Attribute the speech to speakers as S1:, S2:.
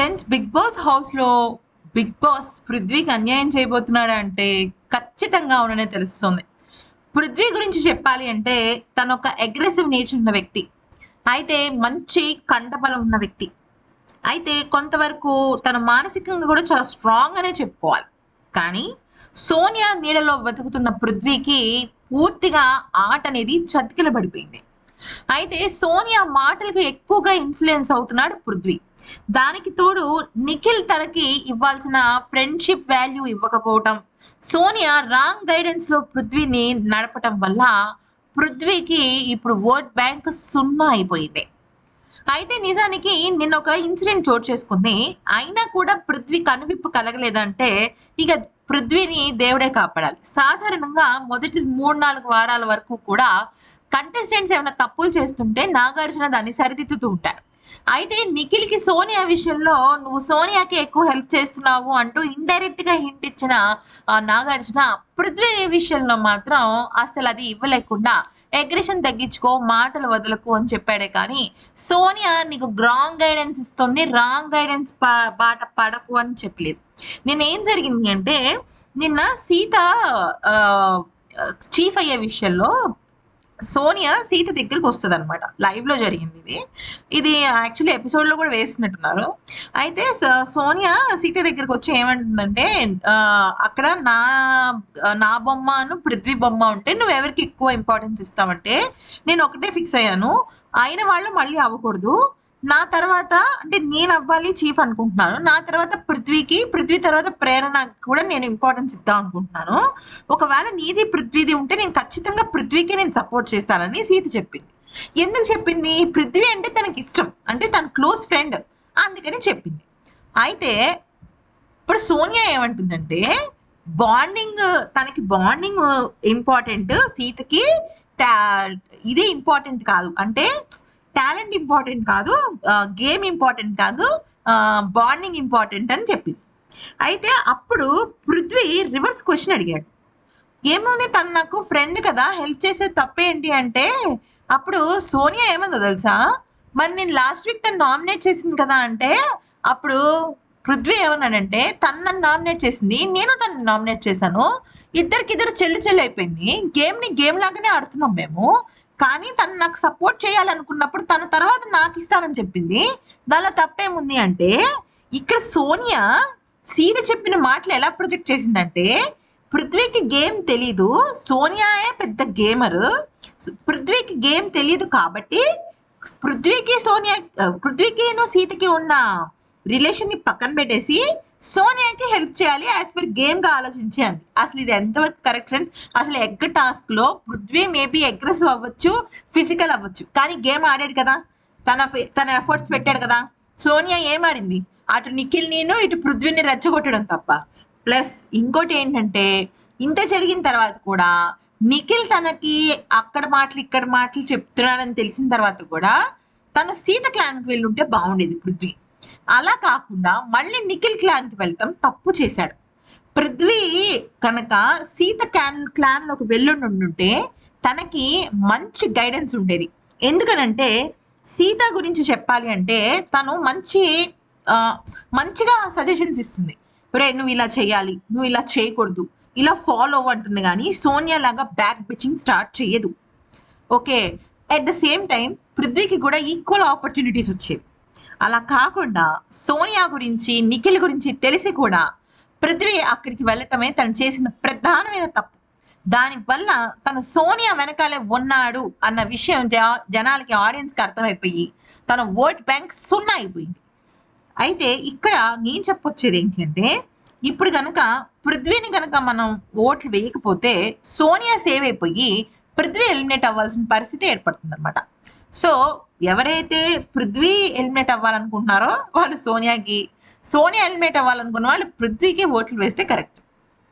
S1: Friends big boss హౌస్లో big boss పృథ్వీకి అన్యాయం చేయబోతున్నాడు అంటే ఖచ్చితంగా అవుననే తెలుస్తుంది. పృథ్వీ గురించి చెప్పాలి అంటే తను ఒక అగ్రెసివ్ నేచర్ ఉన్న వ్యక్తి. అయితే మంచి కండబలం ఉన్న వ్యక్తి. అయితే కొంతవరకు తన మానసికంగా కూడా చాలా స్ట్రాంగ్ అనే చెప్పుకోవాలి. కానీ సోనియా నీడలో బతుకుతున్న పృథ్వీకి పూర్తిగా ఆట అనేది చతికిల పడిపోయింది అయితే సోనియా మాటలకు ఎక్కువగా ఇన్ఫ్లుయెన్స్ అవుతున్నాడు పృథ్వీ. దానికి తోడు నిఖిల్ తనకి ఇవ్వాల్సిన ఫ్రెండ్షిప్ వాల్యూ ఇవ్వకపోవటం సోనియా రాంగ్ గైడెన్స్లో పృథ్వీని నడపటం వల్ల పృథ్వీకి ఇప్పుడు ఓట్ బ్యాంక్ సున్నా అయిపోయింది. అయితే నిజానికి నిన్న ఒక ఇన్సిడెంట్ చోటు చేసుకుంది. అయినా కూడా పృథ్వీ కనువిప్పు కలగలేదంటే ఇక పృథ్వీని దేవుడే కాపాడాలి. సాధారణంగా మొదటి మూడు నాలుగు వారాల వరకు కూడా కంటెస్టెంట్స్ ఏమైనా తప్పులు చేస్తుంటే నాగార్జున దాన్ని సరిదిద్దుతూ ఉంటాడు అయితే నిఖిల్కి సోనియా విషయంలో నువ్వు సోనియాకి ఎక్కువ హెల్ప్ చేస్తున్నావు అంటూ ఇండైరెక్ట్గా హింట్ ఇచ్చిన నాగార్జున పృథ్వీ విషయంలో మాత్రం అసలు అది ఇవ్వలేకుండా అగ్రెషన్ తగ్గించుకో మాటలు వదలకు అని చెప్పాడే కానీ సోనియా నీకు రాంగ్ గైడెన్స్ ఇస్తుంది రాంగ్ గైడెన్స్ బాట పడకు అని చెప్పలేదు. నిన్న ఏం జరిగింది అంటే నిన్న సీత చీఫ్ అయ్యే విషయంలో సోనియా సీత దగ్గరికి వస్తుంది అనమాట లైవ్లో జరిగింది ఇది. ఇది యాక్చువల్లీ ఎపిసోడ్లో కూడా వేసినట్టున్నారు. అయితే సోనియా సీత దగ్గరికి వచ్చి ఏమంటుందంటే అక్కడ నా నా బొమ్మను పృథ్వీ బొమ్మ ఉంటే నువ్వు ఎవరికి ఎక్కువ ఇంపార్టెన్స్ ఇస్తావంటే నేను ఒకటే ఫిక్స్ అయ్యాను. అయిన వాళ్ళు మళ్ళీ అవ్వకూడదు. నా తర్వాత అంటే నేను అవ్వాలి చీఫ్ అనుకుంటున్నాను. నా తర్వాత పృథ్వీకి పృథ్వీ తర్వాత ప్రేరణ కూడా నేను ఇంపార్టెన్స్ ఇద్దాం అనుకుంటున్నాను. ఒకవేళ నీది పృథ్వీది ఉంటే నేను ఖచ్చితంగా పృథ్వీకి నేను సపోర్ట్ చేస్తానని సీత చెప్పింది. ఎందుకు చెప్పింది? పృథ్వీ అంటే తనకి ఇష్టం. అంటే తన క్లోజ్ ఫ్రెండ్ అందుకని చెప్పింది. అయితే ఇప్పుడు సోనియా ఏమంటుందంటే బాండింగ్ తనకి బాండింగ్ ఇంపార్టెంట్ సీతకి ఇదే ఇంపార్టెంట్ కాదు. అంటే టాలెంట్ ఇంపార్టెంట్ కాదు గేమ్ ఇంపార్టెంట్ కాదు బాండింగ్ ఇంపార్టెంట్ అని చెప్పింది. అయితే అప్పుడు పృథ్వీ రివర్స్ క్వశ్చన్ అడిగాడు. ఏముంది తను నాకు ఫ్రెండ్ కదా హెల్ప్ చేసే తప్పేంటి అంటే అప్పుడు సోనియా ఏమందో తెలుసా? మరి నేను లాస్ట్ వీక్ తను నామినేట్ చేసింది కదా అంటే అప్పుడు పృథ్వీ ఏమన్నాడంటే తను నన్ను నామినేట్ చేసింది నేను తను నామినేట్ చేశాను ఇద్దరికిద్దరు చెల్లు చెల్లు అయిపోయింది గేమ్ని గేమ్ లాగానే ఆడుతున్నాం మేము కానీ తను నాకు సపోర్ట్ చేయాలనుకున్నప్పుడు తన తర్వాత నాకు ఇస్తానని చెప్పింది. దానిలో తప్పేముంది అంటే ఇక్కడ సోనియా సీత చెప్పిన మాటలు ఎలా ప్రొజెక్ట్ చేసిందంటే పృథ్వీకి గేమ్ తెలీదు సోనియాయే పెద్ద గేమర్ పృథ్వీకి గేమ్ తెలియదు కాబట్టి పృథ్వీకి సోనియా పృథ్వీకి సీతకి ఉన్న రిలేషన్ని పక్కన పెట్టేసి సోనియాకి హెల్ప్ చేయాలి యాజ్ పర్ గేమ్గా ఆలోచించి అంది అసలు ఇది ఎంతవరకు కరెక్ట్ ఫ్రెండ్స్ అసలు ఎగ్ టాస్క్లో పృథ్వీ మేబీ అగ్రెసివ్ అవ్వచ్చు ఫిజికల్ అవ్వచ్చు. కానీ గేమ్ ఆడాడు కదా. తన తన ఎఫర్ట్స్ పెట్టాడు కదా. సోనియా ఏం ఆడింది? అటు నిఖిల్ నేను ఇటు పృథ్వీని రెచ్చగొట్టడం తప్ప. ప్లస్ ఇంకోటి ఏంటంటే ఇంత జరిగిన తర్వాత కూడా నిఖిల్ తనకి అక్కడ మాటలు ఇక్కడ మాటలు చెప్తున్నాడని తెలిసిన తర్వాత కూడా తను సీత క్లాన్కి వెళ్ళుంటే బాగుండేది పృథ్వీ. అలా కాకుండా మళ్ళీ నిఖిల్ క్లాన్కి వెళ్ళటం తప్పు చేశాడు. పృథ్వీ కనుక సీత క్లాన్ క్లాన్లోకి వెళ్ళుండుంటే తనకి మంచి గైడెన్స్ ఉండేది. ఎందుకనంటే సీత గురించి చెప్పాలి అంటే తను మంచి మంచిగా సజెషన్స్ ఇస్తుంది. రే నువ్వు ఇలా చేయాలి నువ్వు ఇలా చేయకూడదు ఇలా ఫాలో అంటుంది కానీ సోనియా లాగా బ్యాక్ బిచింగ్ స్టార్ట్ చేయదు okay at the same time పృథ్వీకి కూడా ఈక్వల్ ఆపర్చునిటీస్ వచ్చేవి. అలా కాకుండా సోనియా గురించి నిఖిల్ గురించి తెలిసి కూడా పృథ్వీ అక్కడికి వెళ్ళటమే తను చేసిన ప్రధానమైన తప్పు. దానివల్ల తను సోనియా వెనకాలే ఉన్నాడు అన్న విషయం జ- జనాలకి ఆడియన్స్కి అర్థమైపోయి తన ఓట్ బ్యాంక్ సున్నా అయిపోయింది. అయితే ఇక్కడ నేను చెప్పొచ్చేది ఏంటంటే ఇప్పుడు కనుక పృథ్వీని కనుక మనం ఓట్లు వేయకపోతే సోనియా సేవ్ అయిపోయి పృథ్వీ ఎలిమినేట్ అవ్వాల్సిన పరిస్థితి ఏర్పడుతుంది అనమాట సో ఎవరైతే పృథ్వీ ఎలిమినేట్ అవ్వాలనుకుంటున్నారో వాళ్ళు సోనియాకి సోనియా ఎలిమినేట్ అవ్వాలనుకున్న వాళ్ళు పృథ్వీకి ఓట్లు వేస్తే కరెక్ట్.